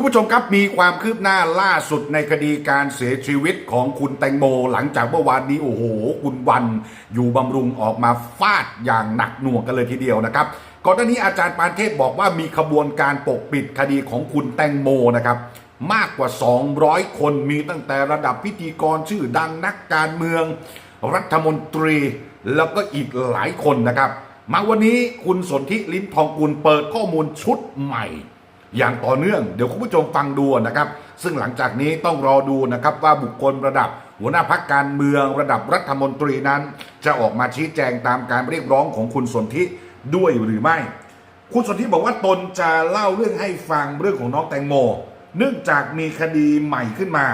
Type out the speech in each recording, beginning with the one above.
คุณผู้ชมครับมีความคืบหน้าล่าสุดในคดีการเสียชีวิตของคุณแตงโม หลังจากเมื่อวานนี้โอ้โห คุณวันอยู่บำรุงออกมาฟาดอย่างหนักหน่วงกันเลยทีเดียวนะครับก่อนหน้านี้อาจารย์ปานเทพบอกว่ามีขบวนการปกปิดคดีของคุณแตงโมนะครับมากกว่า 200 คนมีตั้งแต่ระดับพิธีกรชื่อดังนักการเมือง รัฐมนตรี แล้วก็อีกหลายคนนะครับ มาวันนี้คุณสนธิลิ้มทองกุลเปิดข้อมูลชุดใหม่ อย่างต่อเนื่องเดี๋ยวคุณผู้ชมฟังดูนะครับ ซึ่งหลังจากนี้ต้องรอดูนะครับว่าบุคคลระดับ หัวหน้าพักการเมืองระดับรัฐมนตรีนั้น จะออกมาชี้แจงตามการเรียกร้องของคุณสนธิด้วยหรือไม่ คุณสนธิบอกว่าตนจะเล่าเรื่องให้ฟังเรื่องของน้องแตงโม เนื่องจากมีคดีใหม่ขึ้นมา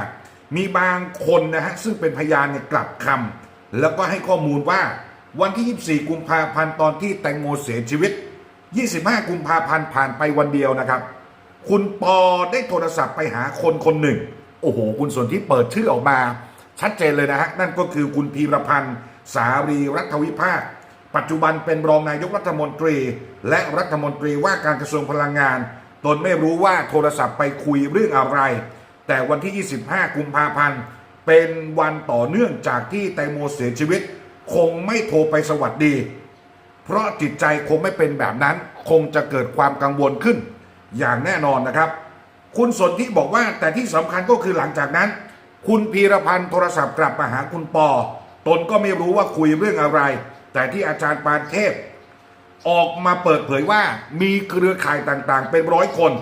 มีบางคนนะฮะซึ่งเป็นพยานเนี่ยกลับคำแล้วก็ให้ข้อมูลว่าวันที่ 24 กุมภาพันธ์ตอนที่แตงโมเสียชีวิต 25 กุมภาพันธ์ผ่านไปวันเดียวนะครับ คุณปอได้โทรศัพท์ไปหาคนคนหนึ่ง โอ้โห คุณสนที่เปิดชื่อออกมา ชัดเจนเลยนะฮะ นั่นก็คือคุณพีรพันธ์ สารีรัฐวิภาค ปัจจุบันเป็นรองนายกรัฐมนตรี และรัฐมนตรีว่าการกระทรวงพลังงาน ตนไม่รู้ว่าโทรศัพท์ไปคุยเรื่องอะไร แต่วันที่ 25 กุมภาพันธ์ เป็นวันต่อเนื่องจากที่แตงโมเสียชีวิต คงไม่โทรไปสวัสดี เพราะจิตใจคงไม่เป็นแบบนั้น คงจะเกิดความกังวลขึ้น อย่างแน่นอนนะครับ คุณสนที่บอกว่าแต่ที่สำคัญก็คือหลังจากนั้น คุณพีรพันธ์โทรศัพท์กลับมาหาคุณปอ ตนก็ไม่รู้ว่าคุยเรื่องอะไร แต่ที่อาจารย์ปานเทพ ออกมาเปิดเผยว่ามีเครือข่ายต่างๆ เป็นร้อยคน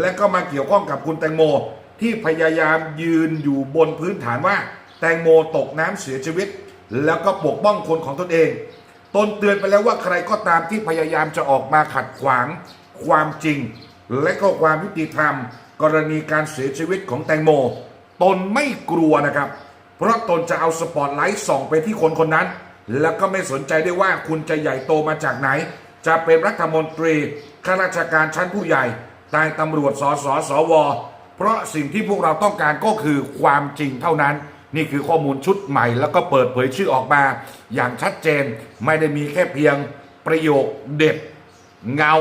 และก็มาเกี่ยวข้องกับคุณแตงโม ที่พยายามยืนอยู่บนพื้นฐานว่า แตงโมตกน้ำเสียชีวิต แล้วก็ปกป้องคนของตนเองตนเตือนไปแล้วว่าใครก็ตามที่พยายามจะออกมาขัดขวางความจริง และก็ความยุติธรรม กรณีการเสียชีวิตของแตงโม ตนไม่กลัวนะครับ เพราะตนจะเอาสปอตไลท์ส่องไปที่คนคนนั้น แล้วก็ไม่สนใจได้วยว่าคุณจะใหญ่โตมาจากไหน จะเป็นรัฐมนตรีข้าราชการชั้นผู้ใหญ่ตายตำรวจสสสว เพราะสิ่งที่พวกเราต้องการก็คือความจริงเท่านั้น นี่คือข้อมูลชุดใหม่ แล้วก็เปิดเผยชื่อออกมา อย่างชัดเจนไม่ได้มีแค่เพียงประโยคเด็ดเงา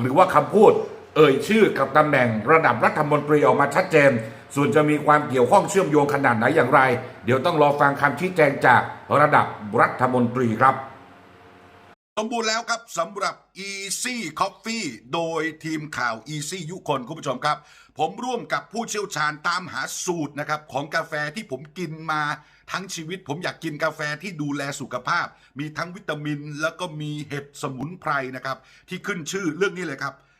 หรือว่าคำพูด เอ่ยชื่อกับตำแหน่งระดับรัฐมนตรีออกมาชัดเจน ส่วนจะมีความเกี่ยวข้องเชื่อมโยงขนาดไหนอย่างไร เดี๋ยวต้องรอฟังคำชี้แจงจากระดับรัฐมนตรีครับ สมบูรณ์แล้วครับสำหรับ Easy Coffee โดยทีมข่าว Easy ยุคนคุณผู้ชมครับ ผมร่วมกับผู้เชี่ยวชาญตามหาสูตรนะครับของกาแฟที่ผมกินมาทั้งชีวิตผมอยากกินกาแฟที่ดูแลสุขภาพ มีทั้งวิตามิน แล้วก็มีเห็ดสมุนไพรนะครับที่ขึ้นชื่อเรื่องนี้เลยครับ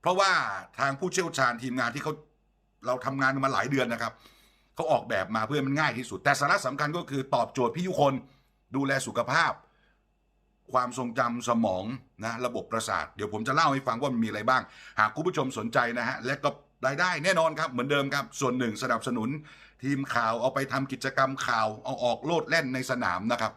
เพราะว่าทางผู้เชี่ยวชาญทีมงานที่เขาเราทำงานมาหลายเดือนนะครับเขาออกแบบมาเพื่อมันง่ายที่สุด แต่สาระสำคัญก็คือตอบโจทย์พี่ยุคนดูแลสุขภาพ ความทรงจำสมองนะระบบประสาท เดี๋ยวผมจะเล่าให้ฟังว่ามันมีอะไรบ้าง หากคุณผู้ชมสนใจนะฮะและก็รายได้แน่นอนครับเหมือนเดิมครับ ส่วนหนึ่งสนับสนุน ทีมข่าวเอาไปทำกิจกรรมข่าว เอาออกโลดแล่นในสนามนะครับ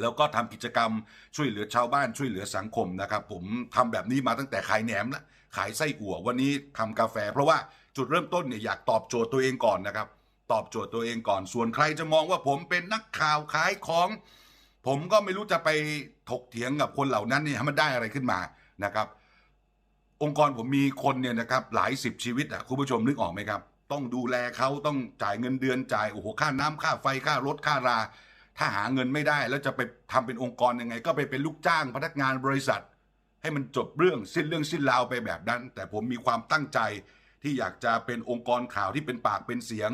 แล้วก็ทำกิจกรรมช่วยเหลือชาวบ้านช่วยเหลือสังคมนะครับ ผมทำแบบนี้มาตั้งแต่ขายแหนมแล้ว ขายไส้อั่ววันนี้ทำกาแฟ เพราะว่าจุดเริ่มต้นเนี่ยอยากตอบโจทย์ตัวเองก่อนนะครับ ตอบโจทย์ตัวเองก่อน ส่วนใครจะมองว่าผมเป็นนักข่าวขายของ ผมก็ไม่รู้จะไปถกเถียงกับคนเหล่านั้นเนี่ยให้มันได้อะไรขึ้นมานะครับ องค์กรผมมีคนเนี่ยนะครับหลายสิบชีวิตอะคุณผู้ชมนึกออกไหมครับ ต้องดูแลเขาต้องจ่ายเงินเดือนจ่ายโอ้โหค่าน้ำค่าไฟค่ารถค่ารา ถ้าหาเงินไม่ได้แล้วจะไปทำเป็นองค์กรยังไง ก็ไปเป็นลูกจ้างพนักงานบริษัท ให้มันจบเรื่องสิ้นเรื่องสิ้นราวไปแบบนั้น แต่ผมมีความตั้งใจที่อยากจะเป็นองค์กรข่าวที่เป็นปากเป็นเสียง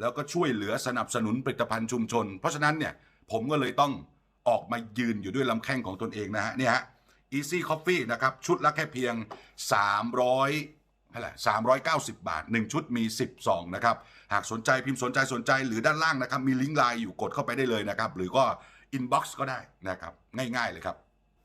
แล้วก็ช่วยเหลือสนับสนุนผลิตภัณฑ์ชุมชน เพราะฉะนั้นเนี่ยผมก็เลยต้องออกมายืนอยู่ด้วยลำแข้งของตนเองนะฮะเนี่ยฮะ Easy Coffee นะครับ ชุดละแค่เพียง 300เท่าไหร่390 บาท 1 ชุดมี 10ซองนะครับ หากสนใจพิมพ์สนใจสนใจหรือด้านล่างนะครับ มีลิงก์ไลน์อยู่กดเข้าไปได้เลยนะครับ หรือก็ inbox ก็ได้นะครับ ง่ายๆเลยครับ